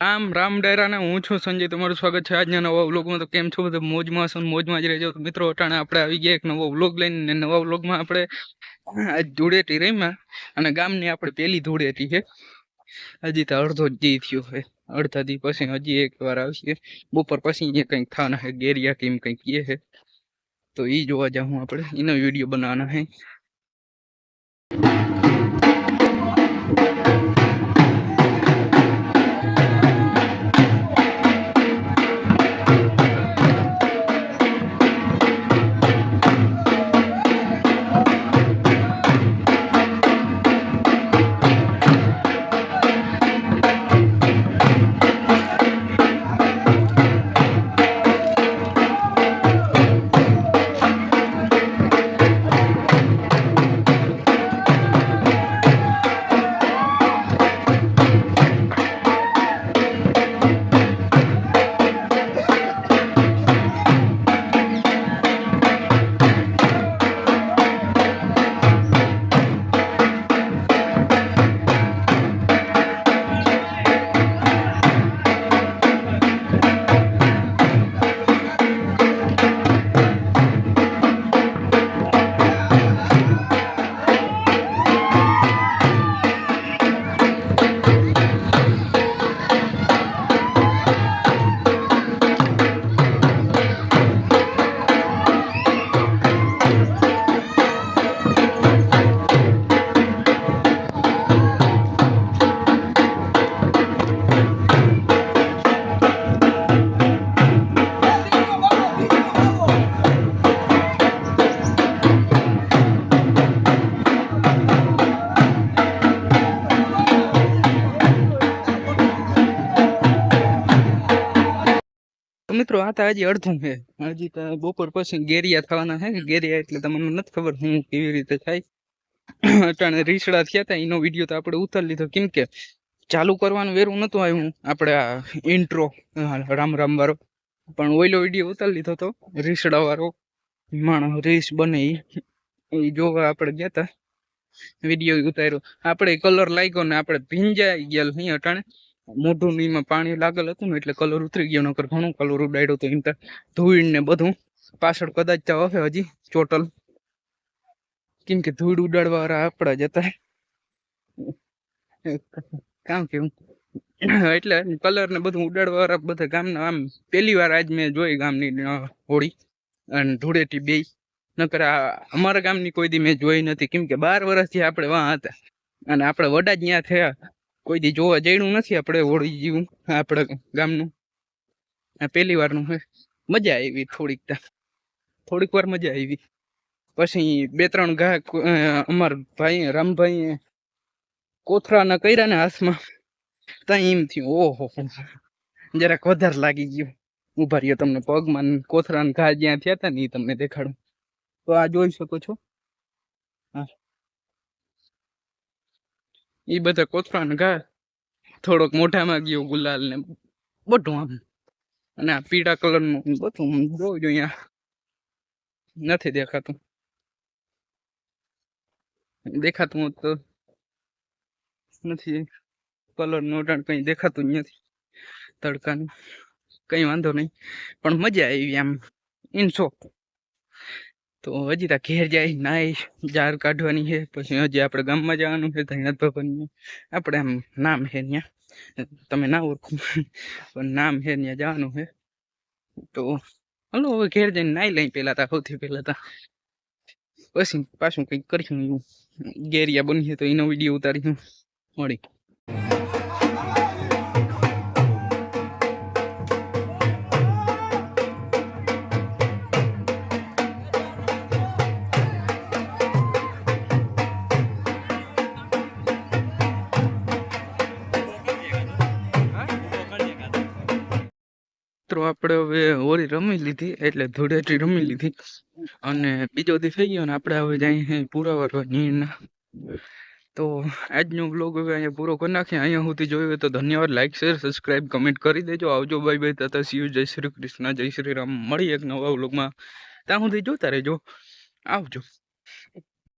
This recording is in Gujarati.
આમ રામ ડાયરાને હું છું સંજય, તમારું સ્વાગત છે આજના નવા વ્લોગમાં. તો કેમ છો બધું? મોજમાં છો મોજમાં જ રહેજો. મિત્રો, અટાણે આપણે આવી ગયા એક નવો વ્લોગ લઈને નવા વ્લોગમાં આપણે આજ ધૂળેટી રહીમાં અને ગામની આપણે પેલી ધૂળેટી છે. હજી તો અડધો જ દી થયો છે. અડધા દી પછી હજી એક વાર આવશે. બપોર પછી એ કંઈક થવાના છે, ગેરિયા કેમ કંઈક કહે છે. તો એ જોવા જાઉં આપણે. એનો વીડિયો બનાવવાના છે. મિત્રો, આ તો હજી અડધું છે. હજી તો બપોર પછી ગેરિયા થવાના છે. ગેરિયા એટલે તમને નથી ખબર હું કેવી રીતે થાય. અટાણે રીસડા થયા હતા એનો વીડિયો તો આપણે ઉતારી લીધો. કેમ કે ચાલુ કરવાનું વેરું નતું આવ્યું. આપણે આ ઇન્ટ્રો રામ રામ વાળો પણ ઓઈલો વીડિયો ઉતારી લીધો તો, રીસડા વાળો માણસ રીસ બને ઈ. જોવા આપણે ગયા હતા વીડિયો ઉતાર્યો. આપણે કલર લાગ્યો ને આપણે ભીંજાઈ ગયા નહીં અટાણે. મોઢું એમાં પાણી લાગેલ હતું ને એટલે કલર ઉતરી ગયો, નકર ઘણું કલર ઉડાડ્યો હતો એમ તો ધૂળ ને બધું. પાછળ કદાચ હશે હજી ચોટલ. કેમ કે ધૂળ ઉડાડવા વાળા આપણા જ કામ કેવું? એટલે કલર ને બધું ઉડાડવા વાળા બધા ગામના, આમ પહેલી વાર આજ મેં જોઈ ગામની હોળી અને ધૂળેટી બે. નકર અમારા ગામની કોઈ દી મેં જોઈ નથી. કેમ કે બાર વર્ષથી આપણે વાં હતા અને આપણે વડા જ થયા. કોઈ દી જોવા જઈડું નથી, આપણે હોળી જેવું, આપણા ગામનું. આ પહેલી વારનું હે. મજા આવી થોડીક ત્યાં થોડીક વાર મજા આવી. પછી બે ત્રણ ઘા અમાર ભાઈ રામભાઈ કોથરાના કર્યા ને હાથમાં ત્યાં એમ થયું, ઓહો, જરાક વધારે લાગી ગયું. ઊભા રહ્યો તમને પગમાં કોથરાના ઘા જ્યાં થયા હતા ને એ તમને દેખાડું. તો આ જોઈ શકો છો. હા. એ બધા કોથરાના ઘા થોડોક મોઢામાં ગયો ગુલાલ ને બધું આમ. અને આ પીળા કલરનું બધું જોજો અહીંયા નથી દેખાતું. દેખાતું તો નથી. કલરનું અટાણ કઈ દેખાતું જ નથી તડકાનું. કઈ વાંધો નહીં. પણ મજા આવી આમ. ઇન શોખ. તો હજી તા ઘેર જાય નાય જાર કાઢવાની છે, પછી હજી આપણે ગામમાં જવાનું છે ધૈનાથ ભગવાનનું આપણે આમ નામ છે ત્યાં. તમે ના ઓળખો, પણ નામ છે ત્યાં જવાનું છે. તો હલો, હવે ઘેર જઈને નાઈ લઈ પહેલાં તા, સૌથી પહેલા તા. પછી પાછું કંઈક કરીશું એવું. ગેરિયા છે તો એનો વીડિયો ઉતારીશું. મળી મિત્રો આપણે હવે હોળી રમી લીધી એટલે ધૂળેટી રમી લીધી. અને બીજો દી થઈ ગયો ને આપણે હવે જઈએ છીએ પૂરા વરવા નીરના તો આજનો બ્લોગ હવે અહીંયા પૂરો કરી નાખીએ. અહીંયા સુધી જોયું તો ધન્યવાદ. લાઈક શેર સબસ્ક્રાઇબ કમેન્ટ કરી દેજો. આવજો બાય બાય તથા શિવ જય શ્રી કૃષ્ણ જય શ્રી રામ. મળી એક નવા બ્લોગમાં ત્યાં સુધી જોતા રહેજો. આવજો.